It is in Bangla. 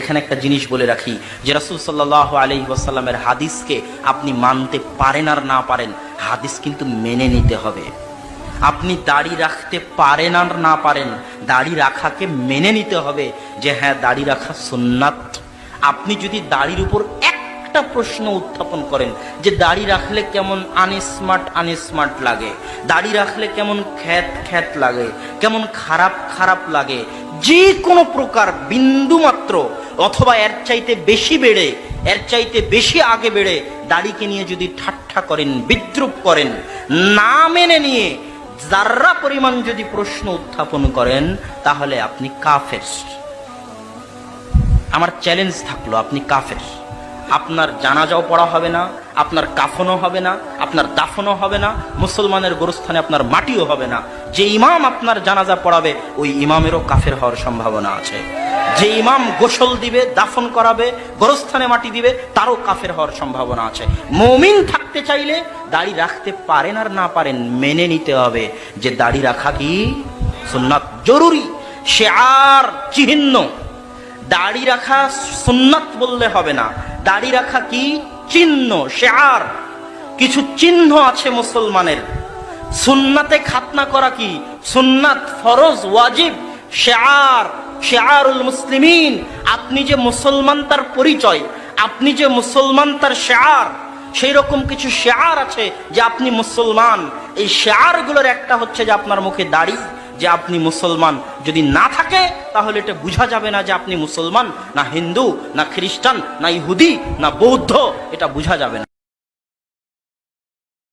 এখানে একটা জিনিস বলে রাখি, যে রাসুল সাল্লাহ আলি ওয়াসাল্লামের হাদিসকে আপনি মানতে পারেন আর না পারেন, হাদিস কিন্তু মেনে নিতে হবে। আপনি দাড়ি রাখতে পারেন আর না পারেন, দাড়ি রাখাকে মেনে নিতে হবে, যে হ্যাঁ দাড়ি রাখা সুন্নাত। আপনি যদি দাড়ির উপর একটা প্রশ্ন উত্থাপন করেন, যে দাড়ি রাখলে কেমন আনস্মার্ট আনস্মার্ট লাগে, দাড়ি রাখলে কেমন খ্যাত খ্যাত লাগে, কেমন খারাপ খারাপ লাগে, যে কোনো প্রকার বিন্দু মাত্র অথবা এর চাইতে বেশি বেড়ে, এর চাইতে বেশি আগে বেড়ে দাড়িকে নিয়ে যদি ঠাট্টা করেন, বিদ্রুপ করেন, না মেনে নিয়ে যার্রা পরিমাণ যদি প্রশ্ন উত্থাপন করেন, তাহলে আপনি কাফের। আমার চ্যালেঞ্জ থাকল, আপনি কাফের। আপনার জানাজাও পড়া হবে না, আপনার কাফনও হবে না, আপনার দাফনও হবে না, মুসলমানের গোরস্থানে আপনার মাটিও হবে না। যে ইমাম আপনার জানাজা পড়াবে, ওই ইমামেরও কাফের হওয়ার সম্ভাবনা আছে। যে ইমাম গোসল দিবে, দাফন করাবে, গোরস্থানে মাটি দিবে, তারও কাফের হওয়ার সম্ভাবনা আছে। মমিন থাকতে চাইলে দাড়ি রাখতে পারেন আর না পারেন, মেনে নিতে হবে যে দাড়ি রাখা কি সুন্নাত। জরুরি, সে আর চিহ্ন। দাড়ি রাখা সুন্নাত বললে হবে না। দাড়ি রাখা কি? চিহ্ন শেয়ার কিছু চিহ্ন আছে মুসলমানের। সুন্নাতে খাতনা করা কি? সুন্নাত ফরজ, ওয়াজিব শেয়ার শেয়ারুল মুসলিমিন, আপনি যে মুসলমান তার পরিচয়, আপনি যে মুসলমান তার শেয়ার সেই রকম কিছু শেয়ার আছে যে আপনি মুসলমান। এই শেয়ারগুলোর একটা হচ্ছে যে আপনার মুখে দাড়ি, যে আপনি মুসলমান। যদি না থাকে, তাহলে এটা বোঝা যাবে না যে আপনি মুসলমান, না হিন্দু, না খ্রিস্টান, না ইহুদি, না বৌদ্ধ, এটা বোঝা যাবে না।